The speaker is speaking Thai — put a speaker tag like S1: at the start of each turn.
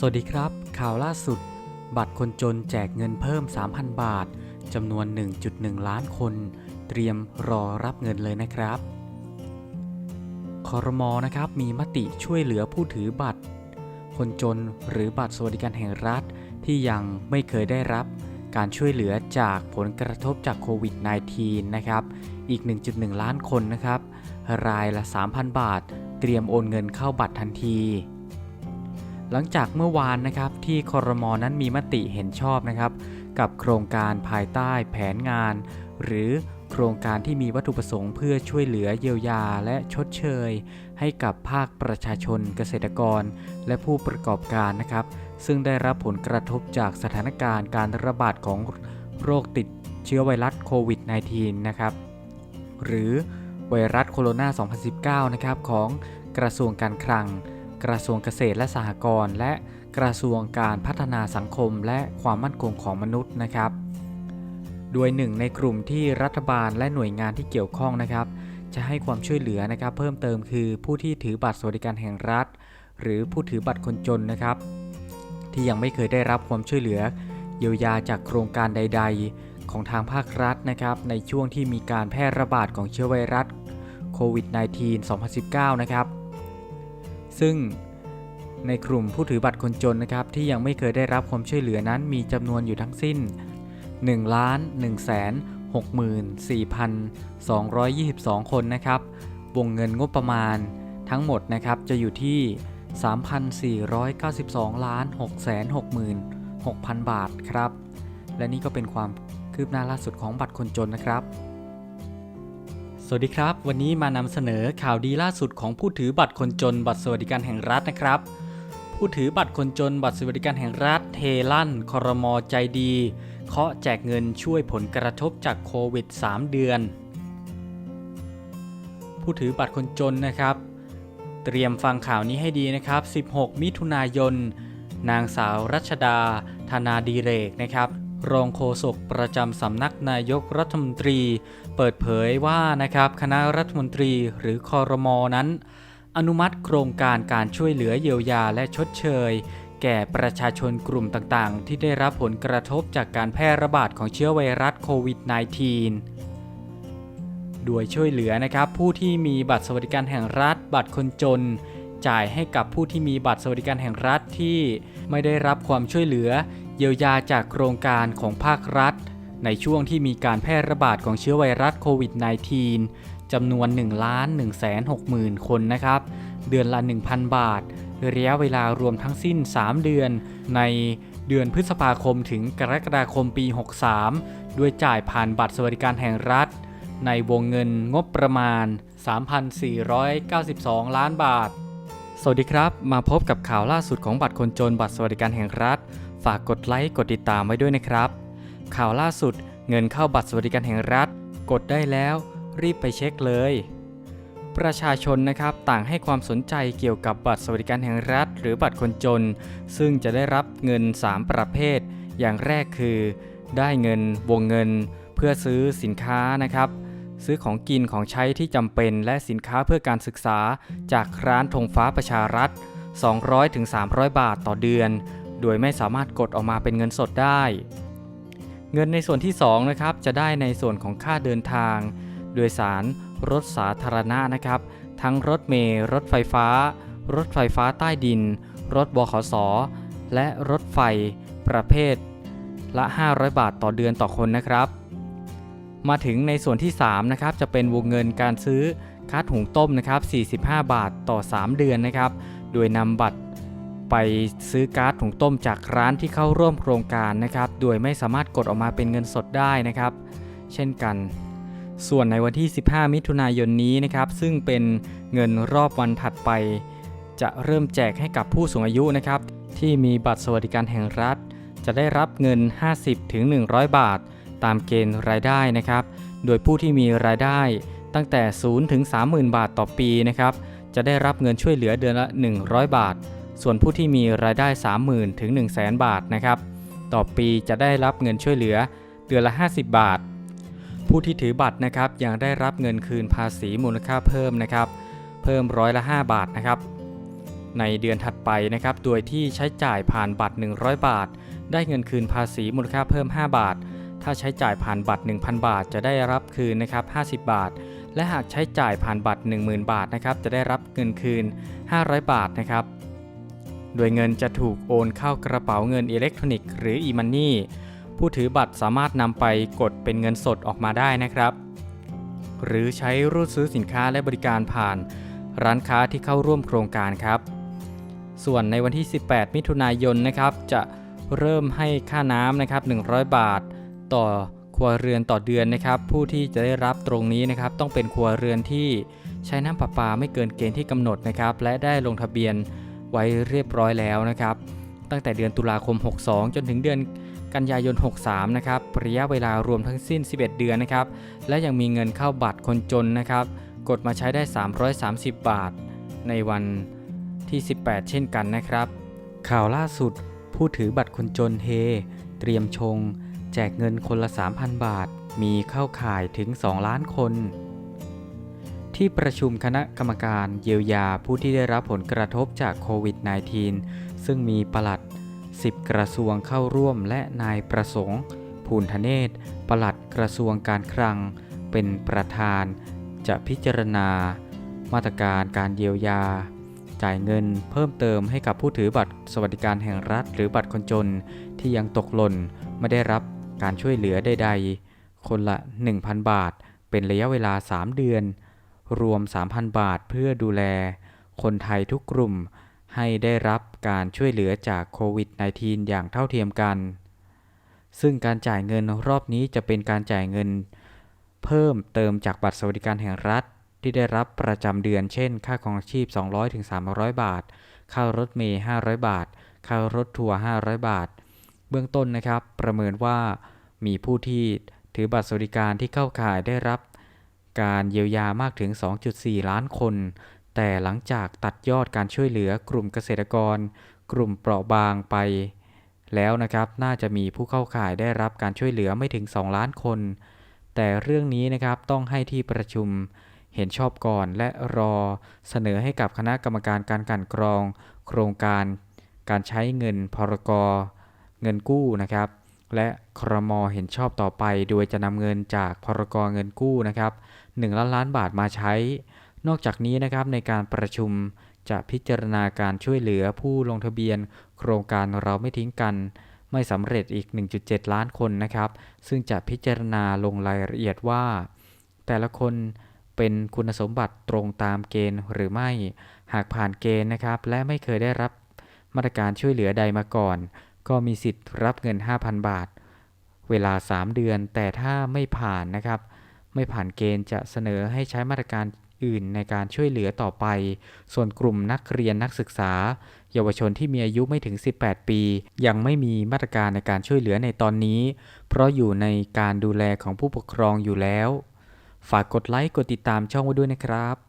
S1: สวัสดีครับ ข่าวล่าสุด บัตรคนจนแจกเงินเพิ่ม 3,000 บาทจำนวน 1.1 ล้านคน เตรียมรอรับเงินเลยนะครับ คอรมอนะครับมีมติช่วยเหลือผู้ถือบัตร คนจนหรือบัตรสวัสดิการแห่งรัฐที่ยังไม่เคยได้รับการช่วยเหลือจากผลกระทบจากโควิด -19 นะครับ อีก 1.1 ล้านคนนะครับ รายละ 3,000 บาท เตรียมโอนเงินเข้าบัตรทันที หลังจากเมื่อวานนะครับที่คอรมอนั้นมีมติเห็นชอบนะครับ กับโครงการภายใต้แผนงาน หรือโครงการที่มีวัตถุประสงค์เพื่อช่วยเหลือเยียวยาและชดเชย ให้กับภาคประชาชนเกษตรกร และผู้ประกอบการนะครับ ซึ่งได้รับผลกระทบจากสถานการณ์การระบาดของโรคติดเชื้อไวรัสโควิด -19 นะครับ หรือไวรัสโคโรนา 2019 นะครับของกระทรวงการคลัง กระทรวงเกษตรและสหกรณ์และกระทรวงการพัฒนาสังคมและความมั่นคงของมนุษย์นะครับ โดยหนึ่งในกลุ่มที่รัฐบาลและหน่วยงานที่เกี่ยวข้องนะครับ จะให้ความช่วยเหลือนะครับ เพิ่มเติมคือผู้ที่ถือบัตรสวัสดิการแห่งรัฐ หรือผู้ถือบัตรคนจนนะครับ ที่ยังไม่เคยได้รับความช่วยเหลือ เยียวยาจากโครงการใด ๆ ของทางภาครัฐนะครับ ในช่วงที่มีการแพร่ระบาดของเชื้อไวรัสโควิด -19 2019 นะครับ ซึ่งในกลุ่มผู้ถือบัตรคนจนนะครับที่ยังไม่เคยได้รับความช่วยเหลือนั้นมีจำนวนอยู่ทั้งสิ้น 1,164,222 คนนะครับ วงเงินงบประมาณทั้งหมดนะครับจะอยู่ที่ 3,492 ล้าน 666,000 บาทครับ และนี่ก็เป็นความคืบหน้าล่าสุดของบัตรคนจนนะครับ สวัสดีครับ วันนี้มานำเสนอข่าวดีล่าสุดของผู้ถือบัตรคนจน บัตรสวัสดิการแห่งรัฐนะครับ ผู้ถือบัตรคนจน บัตรสวัสดิการแห่งรัฐ เทลั่นคอรมอใจดีเคาะแจกเงินช่วยผลกระทบจากโควิด 3 เดือน ผู้ถือบัตรคนจนนะครับ เตรียมฟังข่าวนี้ให้ดีนะครับ 16 มิถุนายน นางสาวรัชดาธนาดีเรกนะครับ รองโฆษกประจำสำนักนายกรัฐมนตรี เปิดเผยว่านะครับคณะรัฐมนตรีหรือคอรมอนั้น อนุมัติโครงการการช่วยเหลือเยียวยาและชดเชย แก่ประชาชนกลุ่มต่างๆ ที่ได้รับผลกระทบจากการแพร่ระบาดของเชื้อไวรัสโควิด -19 โดยช่วยเหลือนะครับผู้ที่มีบัตรสวัสดิการแห่งรัฐ บัตรคนจน จ่ายให้กับผู้ที่มีบัตรสวัสดิการแห่งรัฐที่ไม่ได้รับความช่วยเหลือ เยียวยาจากโครงการของภาครัฐ ในช่วงที่มีการแพร่ระบาดของเชื้อไวรัสโควิด -19 จำนวน1ล้าน1 6 0 0 0 0คนนะครับ เดือนละ 1,000 บาท ระยะเวลารวมทั้งสิ้น 3 เดือนในเดือนพฤษภาคมถึงกรกฎาคมปี 63 ด้วยจ่ายผ่านบัตรสวัสดิการแห่งรัฐ ในวงเงินงบประมาณ 3,492 ล้านบาท สวัสดีครับ มาพบกับข่าวล่าสุดของบัตรคนจนบัตรสวัสดิการแห่งรัฐ ฝากกดไลค์กดติดตามไว้ด้วยนะครับ ข่าวล่าสุดเงินเข้าบัตรสวัสดิการแห่งรัฐ กดได้แล้ว รีบไปเช็คเลย ประชาชนนะครับต่างให้ความสนใจเกี่ยวกับบัตรสวัสดิการแห่งรัฐ หรือบัตรคนจน ซึ่งจะได้รับเงิน 3 ประเภท อย่างแรกคือ ได้เงินวงเงิน เพื่อซื้อสินค้านะครับซื้อของกินของใช้ที่จำเป็นและสินค้าเพื่อการศึกษา จากร้านธงฟ้าประชารัฐ 200-300 บาทต่อเดือน โดยไม่สามารถกดออกมาเป็นเงินสดได้ เงินในส่วนที่2นะครับจะได้ในส่วนของค่าเดินทาง โดยสารรถสาธารณะนะครับ ทั้งรถเมล์รถไฟฟ้า รถไฟฟ้าใต้ดิน รถบขส และรถไฟประเภทละ 500 บาทต่อเดือนต่อคนนะครับ มาถึงในส่วนที่3นะครับจะเป็นวงเงินการซื้อคัดหุงต้มนะครับ45 บาทต่อ 3 เดือนนะครับ โดยนำบัตร ไปซื้อก๊าซถุงต้มจากร้านที่เข้าร่วมโครงการนะครับ โดยไม่สามารถกดออกมาเป็นเงินสดได้นะครับ เช่นกัน ส่วนในวันที่ 15 มิถุนายนนี้นะครับ ซึ่งเป็นเงินรอบวันถัดไป จะเริ่มแจกให้กับผู้สูงอายุนะครับ ที่มีบัตรสวัสดิการแห่งรัฐ จะได้รับเงิน 50-100 บาท ตามเกณฑ์รายได้นะครับ โดยผู้ที่มีรายได้ตั้งแต่0ถึง30,000 บาทต่อปีนะครับ จะได้รับเงินช่วยเหลือเดือนละ 100 บาท ส่วนผู้ที่มีรายได้ 30,000 ถึง 100,000 บาทนะครับ ต่อปีจะได้รับเงินช่วยเหลือเดือนละ 50 บาท ผู้ที่ถือบัตรนะครับยังได้รับเงินคืนภาษีมูลค่าเพิ่มนะครับ เพิ่มร้อยละ 5 บาทนะครับ ในเดือนถัดไปนะครับ โดยที่ใช้จ่ายผ่านบัตร 100 บาท ได้เงินคืนภาษีมูลค่าเพิ่ม 5 บาท ถ้าใช้จ่ายผ่านบัตร 1,000 บาท จะได้รับคืนนะครับ 50 บาท และหากใช้จ่ายผ่านบัตร 10,000 บาทนะครับ จะได้รับเงินคืน 500 บาทนะครับ โดยเงินจะถูกโอนเข้ากระเป๋าเงินอิเล็กทรอนิกส์หรือ e-money ผู้ถือบัตรสามารถนำไปกดเป็นเงินสดออกมาได้นะครับ หรือใช้รูดซื้อสินค้าและบริการผ่านร้านค้าที่เข้าร่วมโครงการครับ ส่วนในวันที่ 18 มิถุนายนนะครับ จะเริ่มให้ค่าน้ำนะครับ 100 บาท ต่อครัวเรือนต่อเดือนนะครับ ผู้ที่จะได้รับตรงนี้นะครับ ต้องเป็นครัวเรือนที่ใช้น้ำประปาไม่เกินเกณฑ์ที่กำหนดนะครับ และได้ลงทะเบียน ไว้เรียบร้อยแล้วนะครับ ตั้งแต่เดือนตุลาคม 62 จนถึงเดือนกันยายน 63 นะครับ ระยะเวลารวมทั้งสิ้น 11 เดือนนะครับ และยังมีเงินเข้าบัตรคนจนนะครับ กดมาใช้ได้ 330 บาท ในวันที่ 18 เช่นกันนะครับ ข่าวล่าสุด ผู้ถือบัตรคนจนเฮ เตรียมชง แจกเงินคนละ 3,000 บาท มีเข้าข่ายถึง 2 ล้านคน ที่ประชุมคณะกรรมการเยียวยาผู้ที่ได้รับผลกระทบจากโควิด -19 ซึ่งมีปลัด 10 กระทรวงเข้าร่วมและนายประสงค์ภูลธเนศปลัดกระทรวงการคลัง เป็นประธาน จะพิจารณา มาตรการการเยียวยา จ่ายเงินเพิ่มเติมให้กับผู้ถือบัตรสวัสดิการแห่งรัฐ หรือบัตรคนจนที่ยังตกหล่นไม่ได้รับการช่วยเหลือใดๆ คนละ 1,000 บาท เป็นระยะเวลา 3 เดือน รวม 3,000 บาทเพื่อดูแล คนไทยทุกกลุ่มให้ได้รับการช่วยเหลือจากโควิด -19 อย่างเท่าเทียมกัน ซึ่งการจ่ายเงินรอบนี้จะเป็นการจ่ายเงิน เพิ่มเติมจากบัตรสวัสดิการแห่งรัฐที่ได้รับประจำเดือน เช่น ค่าครองชีพ 200-300 บาท ค่ารถเมล์500 บาท ค่ารถทัวร์500 บาท เบื้องต้นนะครับ ประเมินว่ามีผู้ที่ถือบัตรสวัสดิการที่เข้าข่ายได้รับ การเยียวยามากถึง 2.4 ล้านคน แต่หลังจากตัดยอดการช่วยเหลือกลุ่มเกษตรกร กลุ่มเปราะบางไป แล้วนะครับน่าจะมีผู้เข้าข่ายได้รับการช่วยเหลือไม่ถึง 2 ล้านคน แต่เรื่องนี้นะครับต้องให้ที่ประชุมเห็นชอบก่อนและรอเสนอให้กับคณะกรรมการการกันกรอง โครงการ การใช้เงินพรกรเงินกู้นะครับ และครมเห็นชอบต่อไป โดยจะนำเงินจากพรกรเงินกู้นะครับ 1 ล้านล้านบาทมาใช้ นอกจากนี้นะครับในการประชุมจะพิจารณาการช่วยเหลือผู้ลงทะเบียน โครงการเราไม่ทิ้งกัน ไม่สำเร็จอีก 1.7 ล้านคนนะครับ ซึ่งจะพิจารณาลงรายละเอียดว่า แต่ละคนเป็นคุณสมบัติตรงตามเกณฑ์หรือไม่ หากผ่านเกณฑ์นะครับ และไม่เคยได้รับมาตรการช่วยเหลือใดมาก่อน ก็มีสิทธิ์รับเงิน 5,000 บาท เวลา 3 เดือน แต่ถ้าไม่ผ่านนะครับ ไม่ผ่านเกณฑ์จะเสนอให้ใช้มาตรการอื่นในการช่วยเหลือต่อไป ส่วนกลุ่มนักเรียนนักศึกษา เยาวชนที่มีอายุไม่ถึง 18 ปี ยังไม่มีมาตรการในการช่วยเหลือในตอนนี้ เพราะอยู่ในการดูแลของผู้ปกครองอยู่แล้ว ฝากกดไลค์กดติดตามช่องไว้ด้วยนะครับ